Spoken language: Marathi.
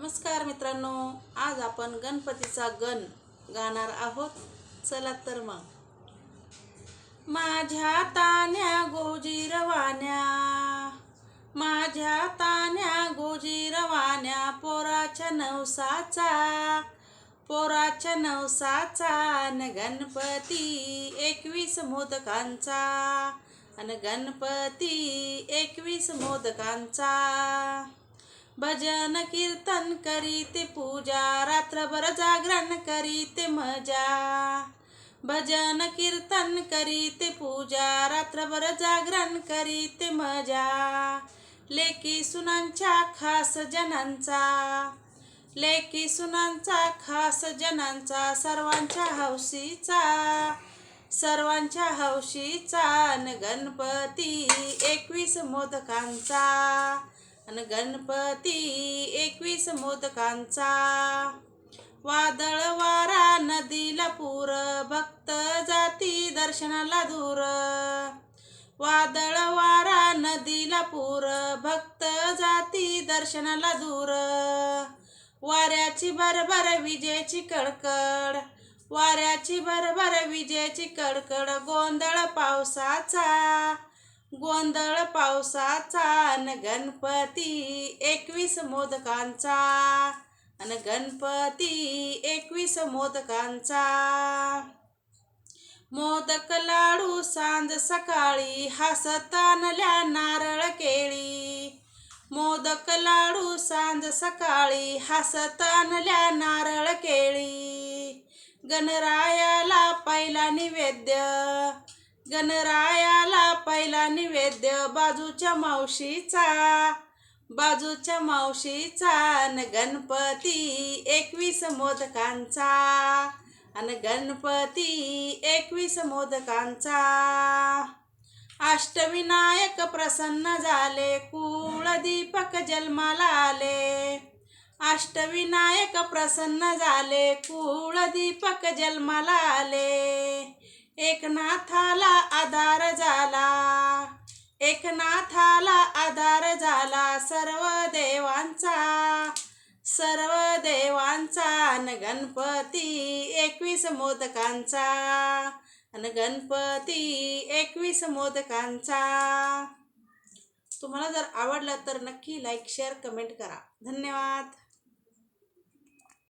नमस्कार मित्रांनो आज आपण गणपतीचा गण गाणार आहोत. चला तर मग. माझ्या तान्या गोजी रवान्या माझ्या तान्या गोजी रवान्या पोराच्या नवसाचा पोराच्या नवसाचा न गणपती एकवीस मोदकांचा अन गणपती एकवीस मोदकांचा. भजन कीर्तन करीते पूजा रात्रभर जागरण करीते मजा. भजन कीर्तन करीते पूजा रात्रभर जागरण करीते मजा. लेकी सुनांच्या खास जनांचा लेकी सुनांचा खास जनांचा सर्वांच्या हौशीचा सर्वांच्या हौशीचा न गणपती एकवीस मोदकांचा. आणि गणपती एकवीस मोदकांचा. वादळ वारा नदीला पूर भक्त जाती दर्शनाला दूर. वादळ वारा नदीला पूर भक्त जाती दर्शनाला दूर. वाऱ्याची भरभर विजेची कडकड. वाऱ्याची भरभर विजेची कडकड गोंधळ पावसाचा. गोंधळ पावसाचा अन गणपती एकवीस मोदकांचा. अन गणपती एकवीस मोदकांचा. मोदक लाडू सांज सकाळी हसत आणल्या नारळ केळी. मोदक लाडू सांज सकाळी हसत आणल्या नारळ केळी. गणरायाला पहिला निवेद्य गणरायाला पहिला निवेद्य बाजूच्या मावशीचा. बाजूच्या मावशीचा न गणपती एकवीस मोदकांचा. आणि गणपती एकवीस मोदकांचा. अष्टविनायक प्रसन्न झाले कुळदीपक जन्माला आले. अष्टविनायक प्रसन्न झाले कुळदीपक जन्माला आले. एकनाथाला एकनाथाला आधार झाला सर्व देवांचा. सर्व देवांचा न गणपती एकवीस मोदकांचा. अन गणपती एकवीस मोदकांचा. तुम्हाला जर आवडलं तर नक्की लाईक शेअर कमेंट करा. धन्यवाद.